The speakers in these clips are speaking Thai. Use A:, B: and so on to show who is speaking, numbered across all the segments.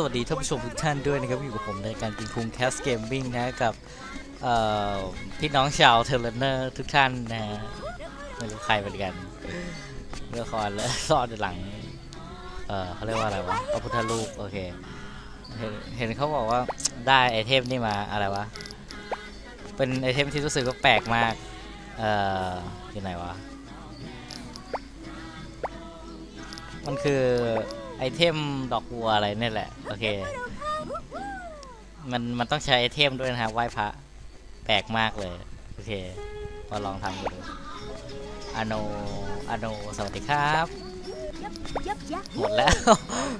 A: สวัสดีท่านผู้ชมทุกท่านด้วยนะครับอยู่กับผมในการกินคุงแคสเกมมิ่งนะกับพี่น้องชาวเทเลเนอร์ทุกท่านนะไม่รู้ใครเป็นกันเมื่อคอนแล้วซ่อนอยู่หลังเออเขาเรียกว่าอะไรวะพระพุทธรูปโอเคเห็นเห็นเขาบอกว่าได้ไอเทมนี่มาอะไรวะเป็นไอเทมที่รู้สึกว่าแปลกมากเอออยู่ไหนวะมันคือ ไอเทมดอกบัวอะไรเนี่ยแหละ โอเค มันมันต้องใช้ไอเทมด้วยนะครับไหว้พระแปลกมากเลย โอเคมาลองทำดูอโนอโนสวัสดีครับ หมดแล้ว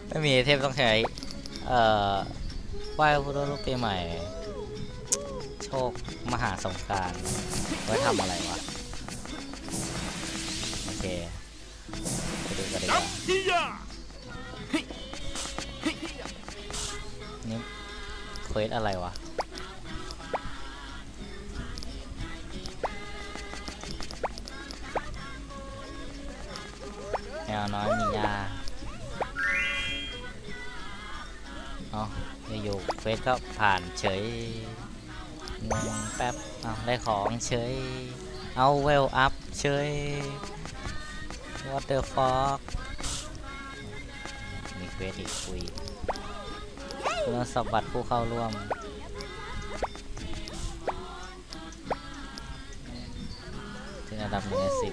A: ไม่มีไอเทมต้องใช้ เอ่อไหว้พระพุทธรูปปีใหม่ โชคมหาสงการไว้ทำอะไรวะ โอเคไปดูกันดีกว่า ควสอะไรวะ แมวน้อยมียาเอาอยู่เควสก็ผ่านเฉยงงแป๊บเอาได้ของเฉย เอาเวลอัพเฉย what the fuck มีเควสอีกคุย คุณสมบัติผู้เข้าร่วม ถึงอันดับหนึ่งในสิบ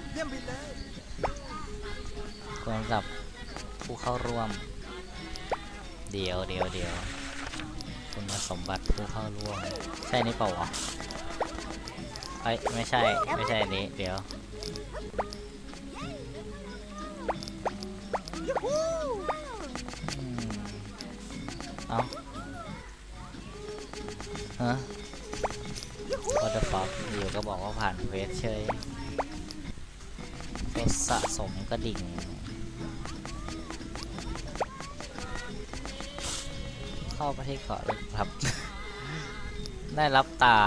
A: คุณสำหรับผู้เข้าร่วม เดี๋ยวเดี๋ยวเดี๋ยวคุณสมบัติผู้เข้าร่วม ใช่นี่เปล่าวะเอ้ยไม่ใช่ ไม่ใช่อันนี้ เดี๋ยว ฮะ what the fuck อยู่ก็บอกว่าผ่านเควสเฉยรถสะสมกระดิ่ง เข้าประเทศเกาะเลยครับ ได้รับตา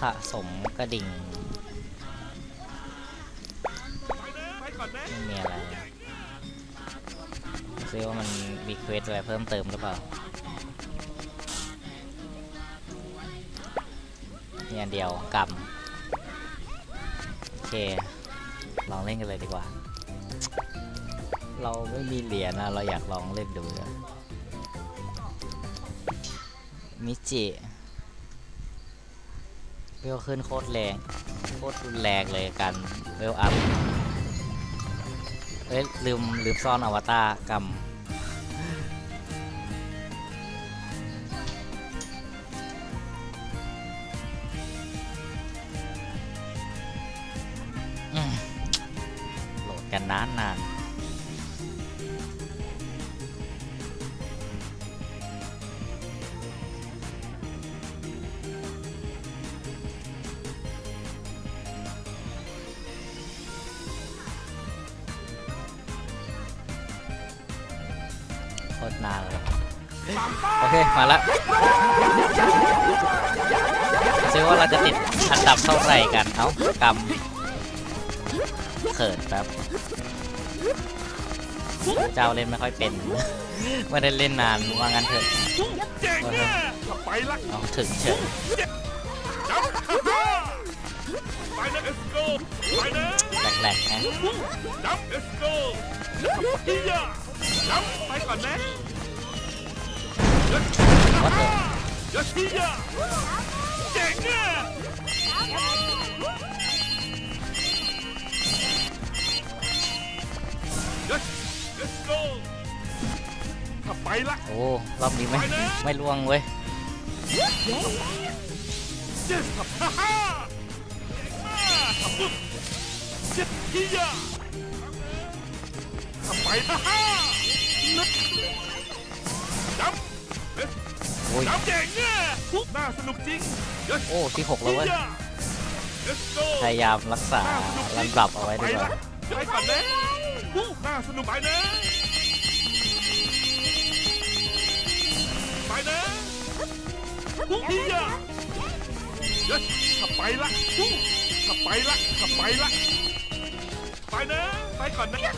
A: สะสมกระดิ่ง ซิว่ามันมีเควสอะไรเพิ่มเติมหรือเปล่ามีอันเดียวกำโอเค ลองเล่นกันเลยดีกว่า เราไม่มีเหรียญนะ เราอยากลองเล่นดูนะมิจิเวลขึ้นโคตรแรง โคตรรุนแรงเลยกันเวลอัพ เอ้ยลืมลืมซ่อนอวตารกรรม นานเลยโอเค มาละซิว่าเราจะติดอันดับเท่าไหร่กัน เอ้ากำเขินแป๊บเจ้าเล่นไม่ค่อยเป็น ไม่ได้เล่นนานว่างั้นเถอะ
B: เจ๋งอะไปละ
A: เอาถึงเฉย
B: จับไปนะ let's go ไปนะ
A: แหลกๆนะ
B: จับ let's go ฮียาจับไปก่อนนะ
A: วัดเล ย
B: ยาฮียาเจ๋งอะ let's go ถ้าไปละ
A: โอ้รอบนี้ไม่ไม่ล่วงเว้ย
B: yes ฮ่าฮ่าทำปุ๊บเจ็ดฮียาทำไปฮ่าฮ่า
A: โอ้ย
B: จับเจ๋งอะน่าสนุกจริง yes
A: โอ้ที่หกแล้วเว้ย
B: ฮียา let's go
A: พยายามรักษาลำดับเอาไว้
B: ไป
A: ดีก
B: ละ
A: ว่า
B: ไปก่อนนะน่าสนุกไปนะไปนะฮียา yes ขับไปละขับไปละขับไปละไปนะ ไปก่อนนะ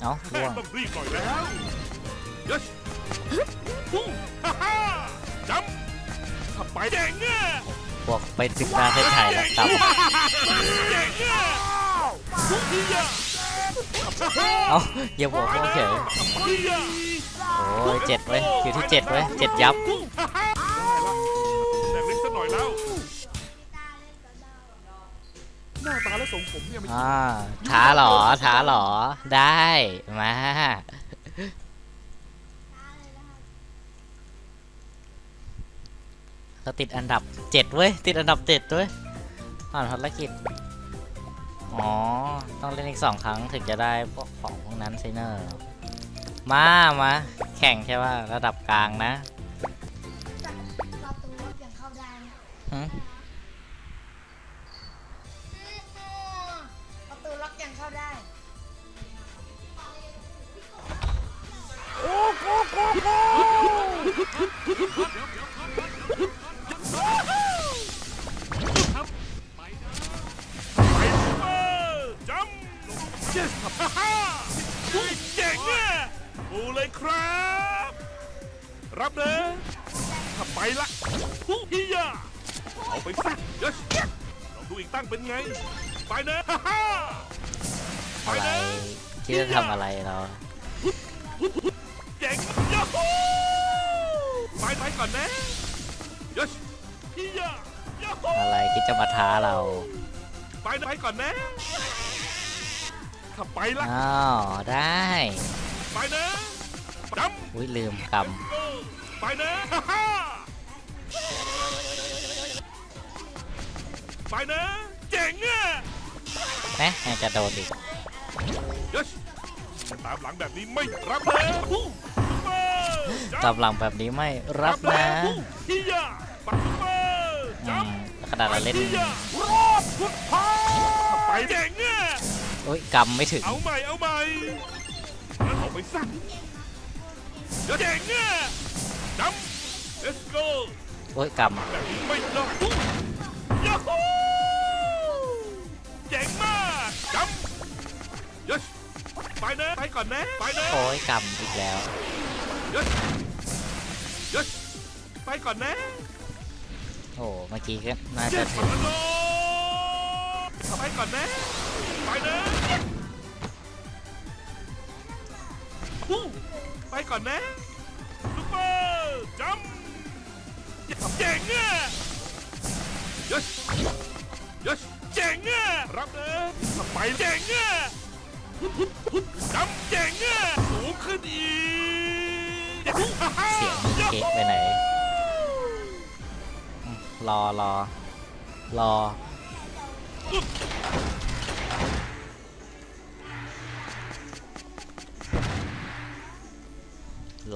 A: เอ้า
B: แม่
A: ล่วง
B: ต้องรีบหน่อยแล้วยช พุ่งฮ่าฮ่าจำขับไปเจ๋งอะ
A: พวกไปศึกษาเส้นชัยแล้วต่
B: เจ๋งอะพุ่งที่อะำ
A: เอ้าอย่าบอกพวกเฉย
B: ขับไปอะ
A: โอ้ยเจ็ดเว้ยอยู่ที่เจ็ดเว้ยเจ็ดยับ
B: พุ่งฮ่าฮ่าได้ละแรงลิ้นสักหน่อยแล้วหน้าตาและทรงผมเนี่ยไม่
A: อ่าท้าเหรอท้าเหรอได้มา เราติดอันดับเจ็ดเว้ย ติดอันดับเจ็ดเว้ยผ่านภารกิจ อ๋อ ต้องเล่นอีกสองครั้งถึงจะได้พวกของพวกนั้นซิเนอร์ มา มา แข่งใช่ป่ะ ระดับกลางนะ
C: ประตูรถยังเข้าได้นะ
A: หึ
C: ประ
B: ครับ รับเลยขับไปละพุ่งที่อะเอาไปสักยชลองดูอีกตั้งเป็นไง ไปนะฮ่าฮ่าไป
A: อะไร
B: นะ
A: คิดจะทำอะไรเรา
B: เจ๋งยาฮูไปไปก่อนนะยชที่อะยาฮู
A: อะไรคิดจะมาท้าเรา
B: ไปนะไปก่อนนะขับไปละ
A: อ้าวได้
B: ไปนะจ
A: อุ้ยลืมกำ
B: ไปนะฮ่าฮ่าไปนะเจ๋งอะำ
A: แนะยังจะโดนอีก
B: ยชตามหลังแบบนี้ไม่รับเลยพุ่งซุปเปอร์จัมป์
A: กำลังแบบนี้ไม่รับนะ
B: พุ่งที่ยาปักซุปเปอร์
A: อื
B: จัม
A: ม
B: ป์
A: ขนาดเราเล่น
B: ที่ยารอบพุทธาไปเจ๋งอะ
A: อุ้ยกำไม่ถึง
B: เอาใหม่เอาใหม่แล้วเอาไปสั่ง เจ๋งอะจัมป์ let's go
A: โอ้ยก
B: แบบนี้ไม่รอดยาฮูเจ๋งมากจัมยชไปนะไปก่อนนะไปนะำ
A: โอ้ยกำอีกแล้ว
B: ยชยชไปก่อนนะ
A: โอ้เมื่อกี้ก็น่า
B: เจ็
A: จะ
B: ด
A: ถึง
B: โลไปก่อนนะ ไปนะฮู้ ไปก่อนนะซุปเปอร์จัมเจ๋งอะยชยชเจ๋งอะรับเลยไปเจ๋งอะจำเจ๋งอะสูงขึ้นอีก
A: เสียงมึงเก๊กไปไหนอืมรอรอรอ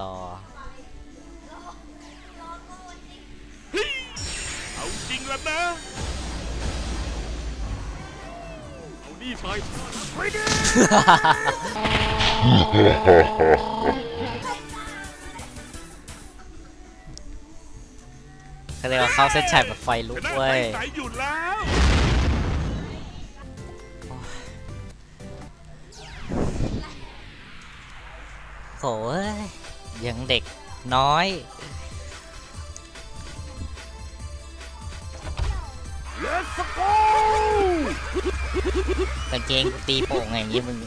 A: รอ
B: เฮ้ยเอาจริงแล้วนะ เอานี่ไปไปดิ
A: เขาเรียกว่าเข้าเส้นชัยแบบไฟลุก
B: ชนะ
A: เว้ย
B: ใสๆอยู่แล้ว
A: โหย ยังเด็กน้อย
B: เลสโก
A: กางเกงกูตีโป่งอย่างงี้มึง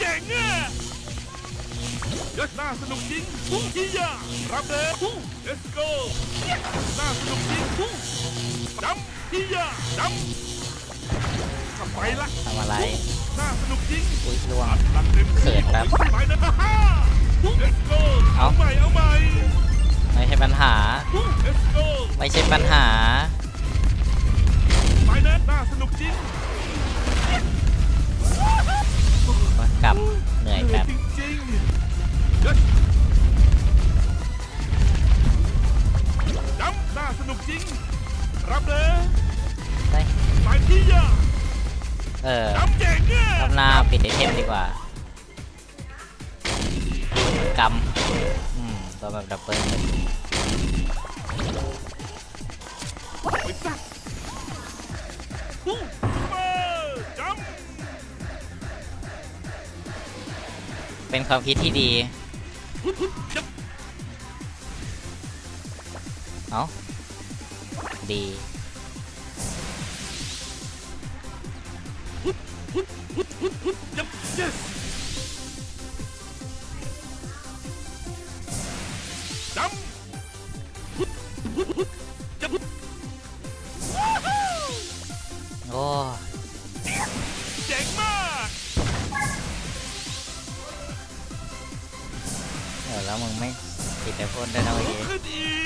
B: เจ๋งอะยศน่าสนุกจริงพุ่งที่ยารับเลยพุ่ง let's go น่าสนุกจริงพุ่งจำที่ยาจำขับไปละ
A: ทำอะไร
B: น่าสนุกจริง
A: อุ้ยล่วง
B: หลักเต็ม
A: เขินแป๊บ
B: ไปนะฮ่า let's go
A: เอา
B: เอาใหม่เอาใหม่
A: ไม่ใช่ปัญหา
B: พุ่ง let's go
A: ไม่ใช่ปัญหา
B: ไปนะน่าสนุกจริง
A: กลับเหนื่อยแป๊บ
B: จริงๆยศจำน่าสนุกจริง รับเลย
A: ได้
B: ไปที่ยา
A: เออ
B: จำเจ๋งอะ
A: รอบหน้าปิดไอเทมดีกว่า กรรมอืมตัวแบบดับเบิ้ลเป็นความคิดที่ดี เอาดี Yes! แต่พ่นด้นะเมื่อ
B: ลุก
A: กี้
B: ขึ้นอีก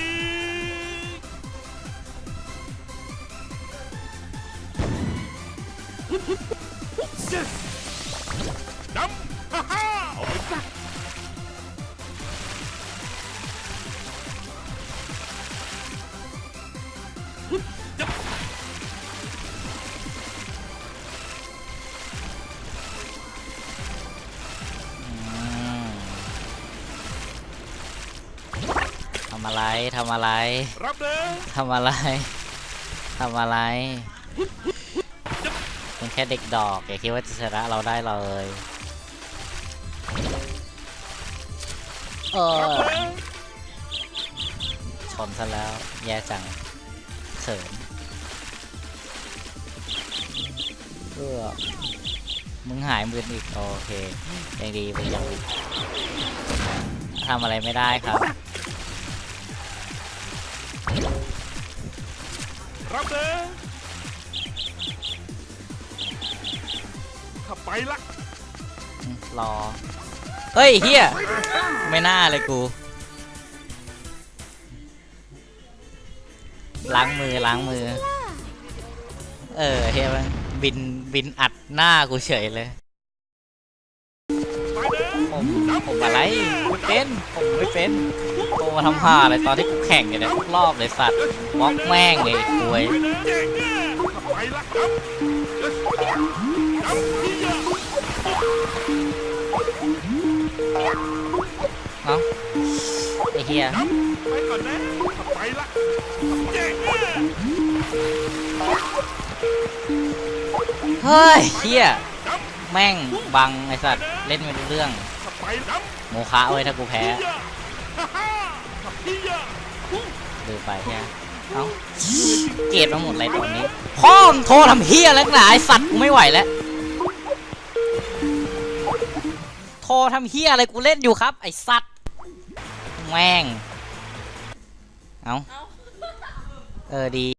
A: ทำอะไรรั
B: บเลย
A: ทำอะไรทำอะไรเป็นแค่เด็กดอกอย่าคิดว่าจะชนะเราได้เลยเอ
B: รับ
A: อ
B: เลย
A: ชนซะแล้ว แย่จังเขินเออมึงหายมืออีก โอเคยังดีไปยังทำอะไรไม่ได้ครับ
B: รับเลยขับไปละ
A: อืมรอ เฮ้ยเฮียไม่น่าเลยกู ล้างมือล้างมือ เออเฮียมันบินบินอัดหน้ากูเฉยเลย
B: ไปเลย
A: ผมผมอะไรไม่ เป็นผมไม่เป็นโตมาทำห่าอะไรตอนที่กูแข่งอยู่เนี่ยทุกรอบเลยสัตว์บล็อกแม่งเลยควย
B: เนี่ยขับไปละครับจำที่ยา
A: เอ้าไอ้เฮีย
B: ไปก่อนนะไปละเฮ้
A: ยเฮียแม่งบังไอสัตว์เล่นไม่รู้เรื่อง โมคะเว้ยถ้ากูแพ้
B: ที่ยาฮ่าฮ่าขับที่ยา
A: ดูไปเฮียเอ้าเกลียดมาหมดเลยตอนนี้พ่อมงโทรทำเฮียแล้วหนาไอสัตว์กูไม่ไหวแล้วโทรทำเฮียอะไรกูเล่นอยู่ครับ ไอสัตว์แม่ง เอ้าเออดี